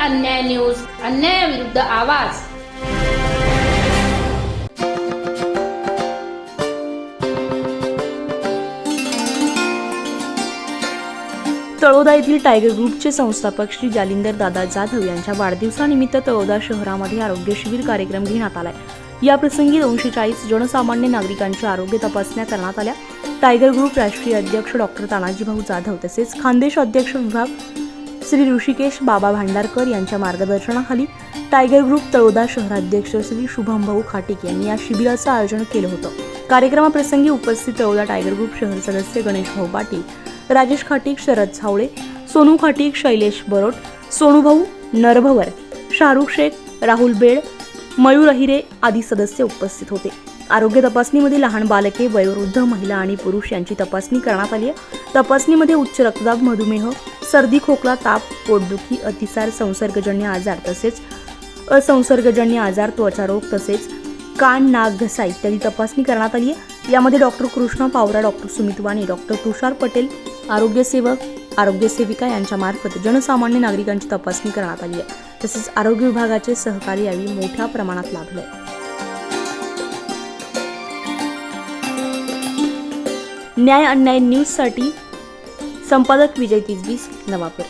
अन्याय न्यूज अन्यायाविरुद्ध आवाज. तळोदा येथील टायगर ग्रुपचे संस्थापक श्री जालिंदर दादा जाधव यांच्या वाढदिवसानिमित्त तळोदा शहरामध्ये आरोग्य शिबिर कार्यक्रम घेण्यात आलाय. याप्रसंगी दोनशे चाळीस जनसामान्य नागरिकांच्या आरोग्य तपासण्या करण्यात आल्या. टायगर ग्रुप राष्ट्रीय अध्यक्ष डॉक्टर तानाजीभाऊ जाधव तसेच खानदेश अध्यक्ष विभाग श्री ऋषिकेश बाबा भांडारकर यांच्या मार्गदर्शनाखाली टायगर ग्रुप तळोदा शहराध्यक्ष श्री शुभम भाऊ खाटिक यांनी या शिबिराचं आयोजन केलं होतं. कार्यक्रमाप्रसंगी उपस्थित तळोदा टायगर ग्रुप शहर सदस्य गणेश भाऊ पाटील राजेश खाटिक शरद झावळे सोनू खाटिक शैलेश बरोट सोनूभाऊ नरभवर शाहरुख शेख राहुल बेड मयूर अहिरे आदी सदस्य उपस्थित होते. आरोग्य तपासणीमध्ये लहान बालके वयोवृद्ध महिला आणि पुरुष यांची तपासणी करण्यात आली आहे. तपासणीमध्ये उच्च रक्तदाब मधुमेह सर्दी खोकला ताप पोटदुखी अतिसार संसर्गजन्य आजार तसेच असंसर्गजन्य आजार त्वचारोग तसेच कान नाक घसा इत्यादी तपासणी करण्यात आली आहे. यामध्ये doctor Krishna Pawara doctor Sumit Wani doctor Tushar Patel आरोग्यसेवक आरोग्यसेविका यांच्या मार्फत जनसामान्य नागरिकांची तपासणी करण्यात आली आहे. तसेच आरोग्य विभागाचे सहकार्य यावेळी मोठ्या प्रमाणात लाभले न्याय अन्याय न्यूजसाठी संपादक विजय तिजबीस नवापूर.